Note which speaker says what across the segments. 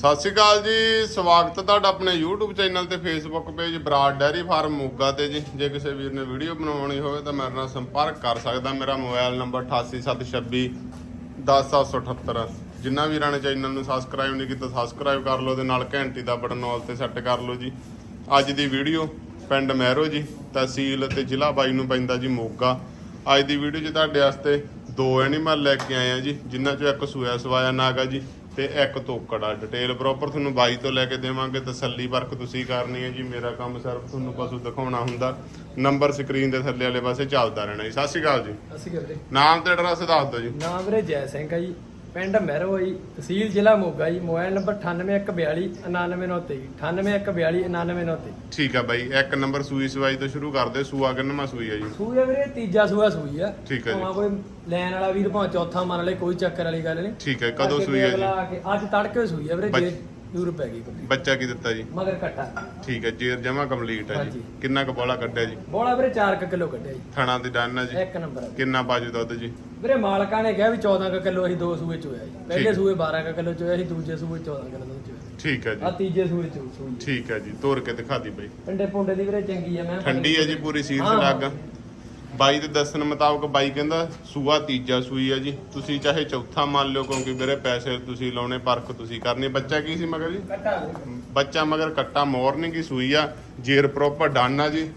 Speaker 1: ਸਤਿ ਸ਼੍ਰੀ ਅਕਾਲ ਜੀ, ਸਵਾਗਤ ਹੈ ਤੁਹਾਡਾ ਆਪਣੇ YouTube ਚੈਨਲ ਤੇ Facebook page Broad dairy farm Moga ਤੇ ਜੀ। ਜੇ ਕਿਸੇ ਵੀਰ ਨੇ ਵੀਡੀਓ ਬਣਾਉਣੀ ਹੋਵੇ ਤਾਂ ਮੇਰੇ ਨਾਲ ਸੰਪਰਕ ਕਰ ਸਕਦਾ। ਮੇਰਾ ਮੋਬਾਈਲ ਨੰਬਰ 8876 10778 ਜਿਨ੍ਹਾਂ ਵੀਰਾਂ ਨੇ ਚੈਨਲ ਨੂੰ ਸਬਸਕ੍ਰਾਈਬ ਨਹੀਂ ਕੀਤਾ ਸਬਸਕ੍ਰਾਈਬ ਕਰ ਲਓ ਤੇ ਨਾਲ ਘੰਟੀ ਦਾ ਬਟਨ ਆਲ ਤੇ ਸੈੱਟ ਕਰ ਲਓ ਜੀ। ਅੱਜ ਦੀ ਵੀਡੀਓ ਪਿੰਡ ਮਹਿਰੋ ਜੀ, ਤਹਿਸੀਲ ਤੇ ਜ਼ਿਲ੍ਹਾ ਬਾਈ ਨੂੰ ਪੈਂਦਾ ਜੀ ਮੋਗਾ। ਅੱਜ ਦੀ ਵੀਡੀਓ 'ਚ ਤੁਹਾਡੇ ਵਾਸਤੇ ਦੋ ਐਨੀਮਲ ਲੈ ਕੇ ਆਏ ਆ ਜੀ, ਜਿਨ੍ਹਾਂ 'ਚੋਂ ਇੱਕ ਸੂਇਆ ਸਵਾਇਆ ਨਾਗਾ ਜੀ। ਤੇ ਇੱਕ ਤੋਕੜਾ ਡਿਟੇਲ ਪ੍ਰੋਪਰ ਤੁਹਾਨੂੰ ਬਾਈ ਤੋਂ ਲੈ ਕੇ ਦੇਵਾਂਗੇ ਤਸੱਲੀ ਵਰਕ ਤੁਸੀਂ ਕਰਨੀ ਹੈ ਜੀ। ਮੇਰਾ ਕੰਮ ਸਿਰਫ ਤੁਹਾਨੂੰ ਪਸ਼ੂ ਦਿਖਾਉਣਾ ਹੁੰਦਾ। ਨੰਬਰ ਸਕਰੀਨ ਦੇ ਥੱਲੇ ਵਾਲੇ ਪਾਸੇ ਚੱਲਦਾ ਰਹਿਣਾ ਜੀ। ਸਤਿ ਸ਼੍ਰੀ ਅਕਾਲ ਜੀ।
Speaker 2: ਅਸੀਂ ਕਰਦੇ
Speaker 1: ਨਾਮ ਤੇ ਐਡਰੈਸ ਦੱਸ ਦਿਓ ਜੀ।
Speaker 2: ਨਾਮ ਵੀਰੇ ਜੈ ਸਿੰਘ ਆ ਜੀ। ਪਿੰਡ ਮਹਿਰੋ ਜੀ ਤਹਿਸੀਲ ਜ਼ਿਲ੍ਹਾ ਮੋਗਾ ਜੀ ਮੋਬਾਈਲ ਨੰਬਰ 9814 99923 9814 99923
Speaker 1: ਠੀਕ ਆ ਬਾਈ ਇੱਕ ਨੰਬਰ ਸੂਈ ਸਵਾਈ ਤੋਂ ਸ਼ੁਰੂ ਕਰਦੇ ਸੂਆ ਕਿੰਨਵਾਂ ਸੂਈ ਆ ਜੀ?
Speaker 2: ਸੂਈ ਆ ਵੀਰੇ ਤੀਜਾ ਸੂਆ ਸੂਈ ਆ।
Speaker 1: ਠੀਕ ਆ ਜੀ।
Speaker 2: ਭਾਵੇਂ ਕੋਈ ਲੈਣ ਵਾਲਾ ਵੀਰ ਭਾਵੇਂ ਚੌਥਾ ਮੰਨ ਲੈ ਕੋਈ ਚੱਕਰ ਵਾਲੀ ਗੱਲ ਨਹੀਂ।
Speaker 1: ਠੀਕ ਹੈ ਕਦੋਂ ਸੂਈ ਆ ਜੀ?
Speaker 2: ਆ ਅੱਜ ਤੜਕੇ ਸੂਈ ਆ ਵੀਰੇ ਜੇ ਦੂਰ ਪੈ ਗਈ ਕੋਈ
Speaker 1: ਬੱਚਾ ਕੀ ਦਿੱਤਾ ਜੀ?
Speaker 2: ਮਗਰ ਘਟਾ।
Speaker 1: ਠੀਕ ਹੈ ਜੇਰ ਜਮਾ ਕੰਪਲੀਟ ਹੈ ਜੀ। ਕਿੰਨਾ ਕੁ ਬੋਲਾ ਕੱਢਿਆ ਜੀ?
Speaker 2: ਬੋਲਾ ਵੀਰੇ 4 ਕਿਲੋ ਕੱਢਿਆ ਜੀ।
Speaker 1: ਥਣਾ ਦੀ ਡਨ ਆ ਜੀ।
Speaker 2: ਇੱਕ ਨੰਬਰ ਆ।
Speaker 1: ਕਿੰਨਾ ਬਾਜੂ ਦੁੱਧ ਜੀ?
Speaker 2: ਵੀਰੇ ਮਾਲਕਾਂ ਨੇ ਕਿਹਾ ਵੀ 14 ਕਿਲੋ ਅਸੀਂ ਦੋ ਸੂਏ ਚ ਹੋਇਆ ਜੀ ਪਹਿਲੇ। ਸੂਏ 12 ਕਿਲੋ ਚ ਹੋਇਆ ਸੀ ਦੂਜੇ ਸੂਏ 14 ਕਿਲੋ ਚ ਹੋਇਆ
Speaker 1: ਠੀਕ ਹੈ
Speaker 2: ਆ
Speaker 1: ਜੀ
Speaker 2: ਤੀਜੇ ਸੂਏ ਚ ਸੂਈ
Speaker 1: ਠੀਕ ਹੈ ਜੀ ਤੋਰ ਕੇ ਦਿਖਾ ਦੀ ਬਾਈ।
Speaker 2: ਪਿੰਡੇ ਪੁੰਡੇ ਦੀ ਵੀਰੇ ਚੰਗੀ ਆ ਮੈਂ
Speaker 1: ਠੰਡੀ ਹੈ ਜੀ ਪੂਰੀ ਸੀਲ
Speaker 2: ਹਾਂ।
Speaker 1: ਲੱਗ ਬਾਈ ਦੇ ਦੱਸਣ ਮੁਤਾਬਕ ਬਾਈ ਕਹਿੰਦਾ ਸੂਆ ਤੀਜਾ ਸੂਈ ਹੈ ਜੀ। ਤੁਸੀਂ ਚਾਹੇ ਚੌਥਾ ਮੰਨ ਲਿਓ ਕਿਉਂਕਿ ਵੀਰੇ ਪੈਸੇ ਤੁਸੀਂ ਲਾਉਣੇ ਪਰਖ ਤੁਸੀਂ ਕਰਨੀ। ਬੱਚਾ ਕੀ ਸੀ ਮਗਰ ਜੀ। ਬੱਚਾ ਮਗਰ ਕੱਟਾ ਮਾਰਨਿੰਗ ਹੀ ਸੂਈ ਆ। ਜੇਰ ਪ੍ਰੋਪਰ ਡਨ ਆ ਜੀ।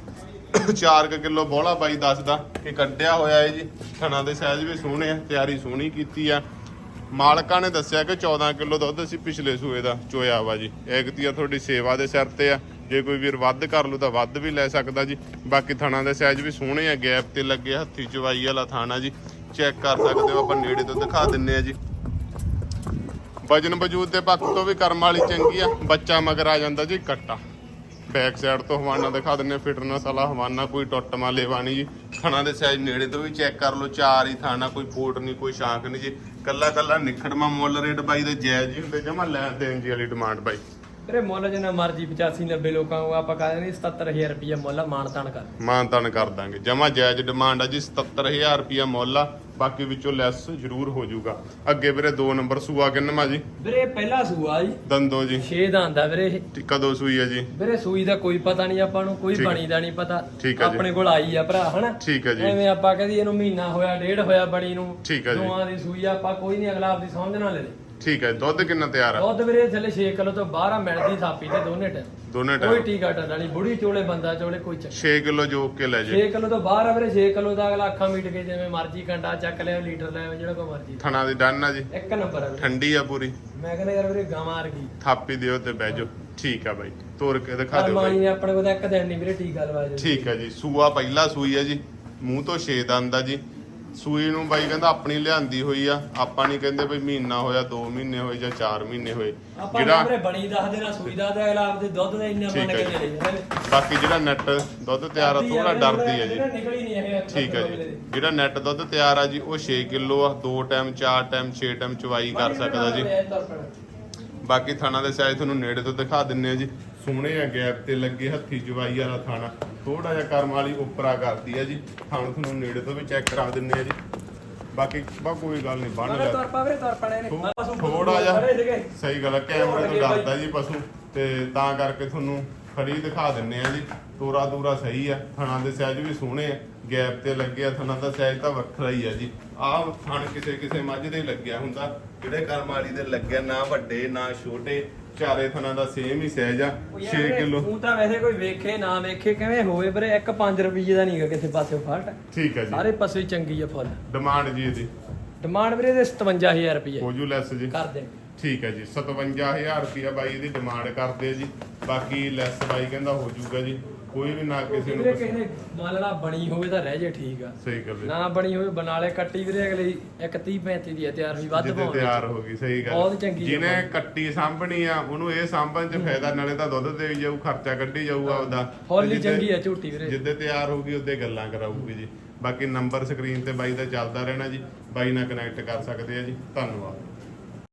Speaker 1: 4 ਕਿਲੋ ਬੋਲਾ ਬਾਈ ਦੱਸਦਾ ਕਿ ਕੱਢਿਆ ਹੋਇਆ ਹੈ ਜੀ, ਥਣਾ ਦੇ ਸਾਈਜ਼ ਵੀ ਸੋਹਣੇ ਆ, ਤਿਆਰੀ ਸੋਹਣੀ ਕੀਤੀ ਆ। ਮਾਲਕਾਂ ਨੇ ਦੱਸਿਆ ਕਿ 14 ਕਿਲੋ ਦੁੱਧ ਅਸੀਂ ਪਿਛਲੇ ਸੂਏ ਦਾ ਚੋਇਆ ਵਾ ਜੀ। ਇੱਕ ਆ ਤੁਹਾਡੀ ਸੇਵਾ ਦੇ ਸਿਰ ਤੇ ਆ। ਜੇ ਕੋਈ ਵੀਰ ਵੱਧ ਕਰ ਲੂ ਤਾਂ ਵੱਧ ਵੀ ਲੈ ਸਕਦਾ ਜੀ। ਬਾਕੀ ਥਣਾ ਦੇ ਸਾਈਜ਼ ਵੀ ਸੋਹਣੇ ਆ, ਗੈਪ ਤੇ ਲੱਗੇ ਹੱਥੀ ਚਵਾਈ ਵਾਲਾ ਥਾਣਾ ਜੀ। ਚੈੱਕ ਕਰ ਸਕਦੇ ਹੋ, ਆਪਾਂ ਨੇੜੇ ਤੋਂ ਦਿਖਾ ਦਿੰਨੇ ਆ ਜੀ। ਵਜਨ ਵਜੂਦ ਦੇ ਪੱਖ ਤੋਂ ਵੀ ਕਰਮ ਵਾਲੀ ਚੰਗੀ ਆ, ਬੱਚਾ ਮਗਰ ਆ ਜਾਂਦਾ ਜੀ, ਕੱਟਾ। ਬੈਕ ਸਾਈਡ ਤੋਂ ਹਵਾਨਾ ਦਿਖਾ ਦਿੰਨੇ ਫਿਟਨੈਸ ਵਾਲਾ ਹਵਾਨਾ, ਕੋਈ ਟੁੱਟ ਮਾ ਲੇਵਾਨੀ ਜੀ। ਥਣਾ ਦੇ ਸਾਈਜ਼ ਨੇੜੇ ਤੋਂ ਵੀ ਚੈੱਕ ਕਰ ਲਓ, ਚਾਰ ਹੀ ਥਾਣਾ, ਕੋਈ ਫੋਟ ਨਹੀਂ, ਕੋਈ ਸ਼ਾਂਕ ਨਹੀਂ ਜੀ। ਕੱਲਾ ਕੱਲਾ ਨਿਖੜਮਾ ਮੁੱਲ ਰੇਟ ਬਾਈ ਦੇ ਜਾਇਜ਼ ਹੀ ਹੁੰਦੇ, ਜਮਾ ਲੈਣ ਦੇਣ ਜੀ ਵਾਲੀ ਡਿਮਾਂਡ ਬਾਈ।
Speaker 2: ਵੀਰੇ ਮੁੱਲ ਜਿੰਨਾ ਮਰਜ਼ੀ 85 90 ਲੋਕਾਂ ਨੂੰ ਆਪਾਂ ਕਹਿੰਦੇ ਨਹੀਂ 77000 ਰੁਪਏ ਮੁੱਲ ਮਾਣ ਤਾਣ ਕਰ।
Speaker 1: ਮਾਨ ਤਾਨ ਕਰ ਦਾਂਗੇ। ਜਮਾ ਜਾਇਜ਼ ਡਿਮਾਂਡ ਆ ਜੀ 77000 ਰੁਪਿਆ ਮੁੱਲ ਆ। ਬਾਕੀ ਵਿੱਚੋਂ ਲੈਸ ਜ਼ਰੂਰ ਹੋ ਜਾਊਗਾ। ਅੱਗੇ ਵੀਰੇ 2 ਨੰਬਰ ਸੂਆ ਕਿੰਨਵਾ ਜੀ?
Speaker 2: ਵੀਰੇ ਪਹਿਲਾ ਸੂਆ ਜੀ।
Speaker 1: ਦੰਦੋ ਜੀ।
Speaker 2: 6 ਦਾ ਆਂਦਾ ਵੀਰੇ ਇਹ।
Speaker 1: ਤੇ ਕਦੋਂ ਸੂਈ ਆ ਜੀ?
Speaker 2: ਵੀਰੇ ਸੂਈ ਦਾ ਕੋਈ ਪਤਾ ਨਹੀਂ ਆਪਾਂ ਨੂੰ ਕੋਈ
Speaker 1: ਠੀਕ ਹੈ।
Speaker 2: ਬਣੀ ਦਾ ਨਹੀਂ ਪਤਾ।
Speaker 1: ਠੀਕ ਹੈ ਜੀ।
Speaker 2: ਆਪਣੇ ਕੋਲ ਆਈ ਆ ਭਰਾ ਹਨਾ?
Speaker 1: ਠੀਕ ਹੈ ਜੀ।
Speaker 2: ਐਵੇਂ ਆਪਾਂ ਕਹਦੀ ਇਹਨੂੰ ਮਹੀਨਾ ਹੋਇਆ ਡੇਢ ਹੋਇਆ ਬਣੀ ਨੂੰ।
Speaker 1: ਠੀਕ ਹੈ ਜੀ।
Speaker 2: ਦੋਵਾਂ ਦੀ ਸੂਈ ਆ ਆਪਾਂ ਕੋਈ ਨਹੀਂ ਅਗਲਾ ਆਪਦੀ ਸਮਝ ਨਾਲ ਲੈ ਲੇ।
Speaker 1: ਠੀਕ ਹੈ ਦੁੱਧ ਕਿੰਨਾ ਤਿਆਰ ਆ?
Speaker 2: ਦੁੱਧ ਵੀਰੇ ਥੱਲੇ 6 ਕਿਲੋ ਤੋਂ ਬਾਹਰ ਆ ਮਿਲਦੀ ਥਾਪੀ ਤੇ ਦੋਨੇ ਟਾਈਮ।
Speaker 1: ਦੋਨੇ
Speaker 2: ਕੋਈ
Speaker 1: ਟਾਈਮ।
Speaker 2: ਟੀਕਾ ਟੱਲਾ ਨਹੀਂ ਬੁੜੀ ਚੋਲੇ ਬੰਦਾ ਚੋਲੇ ਕੋਈ ਚੱਕਰ
Speaker 1: 6 ਕਿਲੋ ਜੋਕ ਕੇ ਲੈ ਜੇ।
Speaker 2: 6 ਕਿਲੋ ਤੋਂ ਬਾਹਰ ਆ ਵੀਰੇ 6 ਕਿਲੋ ਦਾ ਅਗਲਾ ਅੱਖਾਂ ਮੀਟ ਕੇ ਜਿਵੇਂ ਮਰਜ਼ੀ ਕੰਡਾ ਚੱਕ ਲਿਆ ਲੀਟਰ ਲੈ ਆਓ, ਜਿਹੜਾ ਕੋ ਮਰਜ਼ੀ।
Speaker 1: ਥਣਾ ਦੀ ਡਨ ਆ ਜੀ।
Speaker 2: ਇੱਕ ਨੰਬਰ ਆ ਵੀਰੇ।
Speaker 1: ਠੰਡੀ ਆ ਪੂਰੀ।
Speaker 2: ਮੈਂ ਕਹਿੰਦਾ ਯਾਰ ਵੀਰੇ ਗਾਵਾਂ ਵਰਗੀ।
Speaker 1: ਥਾਪੀ ਦਿਓ ਤੇ ਬਹਿ ਜਾਓ। ਠੀਕ ਆ ਬਾਈ ਤੋਰ ਕੇ ਦਿਖਾ ਦਿਓ
Speaker 2: ਅਰਮਾਨੀ
Speaker 1: ਬਾਈ।
Speaker 2: ਨੇ ਆਪਣੇ ਕੋਲ ਤਾਂ ਇੱਕ ਦਿਨ ਨਹੀਂ ਵੀਰੇ ਟੀਕਾ ਲਵਾ ਦੇ
Speaker 1: ਠੀਕ ਆ ਜੀ ਸੂਆ ਪਹਿਲਾ ਸੂਈ ਆ ਜੀ। ਮੂੰਹ ਤੋਂ ਛੇ ਦੰਦ ਆ ਜੀ। ਸੂਈ ਨੂੰ ਬਾਈ ਕਹਿੰਦਾ ਆਪਣੀ ਲਿਆਂਦੀ ਹੋਈ ਆ ਆਪਾਂ ਨਹੀਂ ਕਹਿੰਦੇ ਬਈ ਮਹੀਨਾ ਹੋਇਆ 2 ਮਹੀਨੇ ਹੋਏ ਜਾਂ 4 ਮਹੀਨੇ ਹੋਏ।
Speaker 2: ਆਪਾਂ ਨੂੰ ਵੀਰੇ ਬਣੀ ਦੱਸ ਦੇਣਾ ਸੂਈ ਦਾ ਤੇ ਅਗਲਾ ਆਪਦੇ ਦੁੱਧ ਦਾ ਇੰਨਾ ਮੰਨ ਕੇ ਜਾਂਦੇ
Speaker 1: ਬਾਕੀ ਜਿਹੜਾ ਨੈਟ ਦੁੱਧ ਤਿਆਰ ਆ ਥੋੜਾ ਡਰਦੀ ਆ ਜੀ।
Speaker 2: ਨਿਕਲੀ ਨਹੀਂ ਇਹ
Speaker 1: ਠੀਕ ਹੈ ਜੀ। ਜਿਹੜਾ ਨੈਟ ਦੁੱਧ ਤਿਆਰ ਆ ਜੀ ਉਹ 6 ਕਿਲੋ ਆ 2 ਟਾਈਮ 4 ਟਾਈਮ 6 ਟਾਈਮ ਚਵਾਈ ਕਰ ਸਕਦਾ ਜੀ। ਬਾਕੀ ਥਾਣਾ ਦੇ ਸਾਈਜ਼ ਤੁਹਾਨੂੰ ਨੇੜੇ ਤੋਂ ਦਿਖਾ ਦਿੰਨੇ ਆ ਜੀ। ਸੋਹਣੇ ਆ ਗੈਪ ਤੇ ਲੱਗੇ ਹੱਥੀ ਜਵਾਈ ਵਾਲਾ ਥਾਣਾ। ਥੋੜਾ ਜਿਹਾ ਕਰਮ ਵਾਲੀ ਉੱਪਰਾ ਕਰਦੀ ਆ ਜੀ। ਥਾਣ ਤੁਹਾਨੂੰ ਨੇੜੇ ਤੋਂ ਵੀ ਚੈੱਕ ਕਰਾ ਦਿੰਨੇ ਆ ਜੀ। ਬਾਕੀ ਬਾ ਕੋਈ ਗੱਲ ਨਹੀਂ
Speaker 2: ਮਗਰ
Speaker 1: ਲੈ।
Speaker 2: ਤੁਰ ਤੁਰ ਪਣੇ ਨੇ।
Speaker 1: ਥੋੜਾ ਜਿਹਾ। ਸਹੀ ਗੱਲ ਆ ਕੈਮਰੇ ਤੋਂ ਡਰਦਾ ਜੀ ਪਸ਼ੂ। ਤੇ ਤਾਂ ਕਰਕੇ ਤੁਹਾਨੂੰ ਖੜੀ ਦਿਖਾ ਦਿੰਨੇ ਆ ਜੀ। ਤੋਰਾ ਦੂਰਾ ਸਹੀ ਆ ਥਣਾ ਦੇ ਸਾਈਜ਼ ਵੀ ਸੋਹਣੇ ਆ। ਗੈਪ ਤੇ ਲੱਗੇ ਆ ਥਣਾ ਦਾ ਸਾਈਜ਼ ਤਾਂ ਵੱਖਰਾ ਹੀ ਆ ਜੀ। ਆਹ ਥਣ ਕਿਸੇ ਕਿਸੇ ਮੱਝ ਦੇ ਲੱਗਿਆ ਹੁੰਦਾ। ਜਿਹੜੇ ਕਰਮ ਵਾਲੀ ਦੇ ਲੱਗਿਆ ਨਾ ਵੱਡੇ ਨਾ ਛੋਟੇ। ਚਾਰੇ ਥਣਾ ਦਾ ਸੇਮ ਹੀ ਸਾਈਜ਼ ਆ
Speaker 2: ਉਹ ਯਾਰ
Speaker 1: 6
Speaker 2: ਵੀਰੇ,
Speaker 1: ਕਿਲੋ।
Speaker 2: ਤੂੰ ਤਾਂ ਵੈਸੇ ਕੋਈ ਵੇਖੇ ਨਾ ਵੇਖੇ ਕਿਵੇਂ ਹੋਵੇ ਵੀਰੇ ਇੱਕ 5 ਰੁਪਏ ਦਾ ਨਹੀਂਗਾ ਕਿਸੇ ਪਾਸੇ ਫਾਲਟ
Speaker 1: ਠੀਕ ਹੈ ਜੀ।
Speaker 2: ਸਾਰੇ ਪਾਸੇ ਚੰਗੀ ਆ ਫੁੱਲ।
Speaker 1: ਡਿਮਾਂਡ ਜੀ ਇਹਦੀ।
Speaker 2: ਡਿਮਾਂਡ ਵੀਰੇ ਦੇ 57000 ਰੁਪਏ
Speaker 1: ਹੋ ਜੂ ਲੈਸ ਜੀ।
Speaker 2: ਕਰ ਦੇ
Speaker 1: ਠੀਕ ਹੈ ਜੀ 57000 ਰੁਪਿਆ ਬਾਈ ਇਹਦੀ ਡਿਮਾਂਡ ਕਰਦੇ ਆ ਜੀ। ਬਾਕੀ ਲੈਸ ਬਾਈ ਕਹਿੰਦਾ ਹੋ ਜੂਗਾ ਜੀ। ਕੋਈ ਵੀ ਨਾ ਕਿਸੇ ਨੂੰ
Speaker 2: ਵੀਰੇ ਕਿਸੇ ਨੇ ਮੰਨ ਲਾ ਬਣੀ ਹੋਵੇ ਤਾਂ ਰਹਿ ਜੇ ਠੀਕ ਆ।
Speaker 1: ਸਹੀ ਗੱਲ ਹੈ।
Speaker 2: ਨਾ ਬਣੀ ਹੋਵੇ ਬਨਾਲੇ ਕੱਟੀ ਵੀਰੇ ਅਗਲੇ ਇੱਕ 30 35 ਦੀ ਆ ਤਿਆਰ ਹੋਈ ਵੱਧ
Speaker 1: ਜਿੱਦੇ
Speaker 2: ਪਾਉਣ
Speaker 1: ਤਿਆਰ ਹੋ ਗਈ ਸਹੀ ਗੱਲ।
Speaker 2: ਬਹੁਤ ਚੰਗੀ
Speaker 1: ਜਿਹਨੇ। ਕੱਟੀ ਸਾਂਭਣੀ ਆ ਉਹਨੂੰ ਇਹ ਸਾਂਭਣ ਚ ਫਾਇਦਾ ਨਾਲੇ ਤਾਂ ਦੁੱਧ ਦੇ ਵੀ ਜਾਊ ਖਰਚਾ ਕੱਢੀ ਜਾਊਗਾ ਉਹਦਾ।
Speaker 2: ਫੁੱਲ ਹੀ
Speaker 1: ਤੇ ਜਿੱਦੇ-
Speaker 2: ਚੰਗੀ ਆ ਝੂਟੀ ਵੀਰੇ।
Speaker 1: ਜਿੱਦੇ ਤਿਆਰ ਹੋਊਗੀ ਉਹਦੇ ਗੱਲਾਂ ਕਰਾਊਗੀ ਜੀ। ਬਾਕੀ ਨੰਬਰ ਸਕਰੀਨ ਤੇ ਬਾਈ ਦਾ ਚੱਲਦਾ ਰਹਿਣਾ ਜੀ। ਬਾਈ ਨਾਲ ਕਨੈਕਟ ਕਰ ਸਕਦੇ ਆ ਜੀ। ਧੰਨਵਾਦ।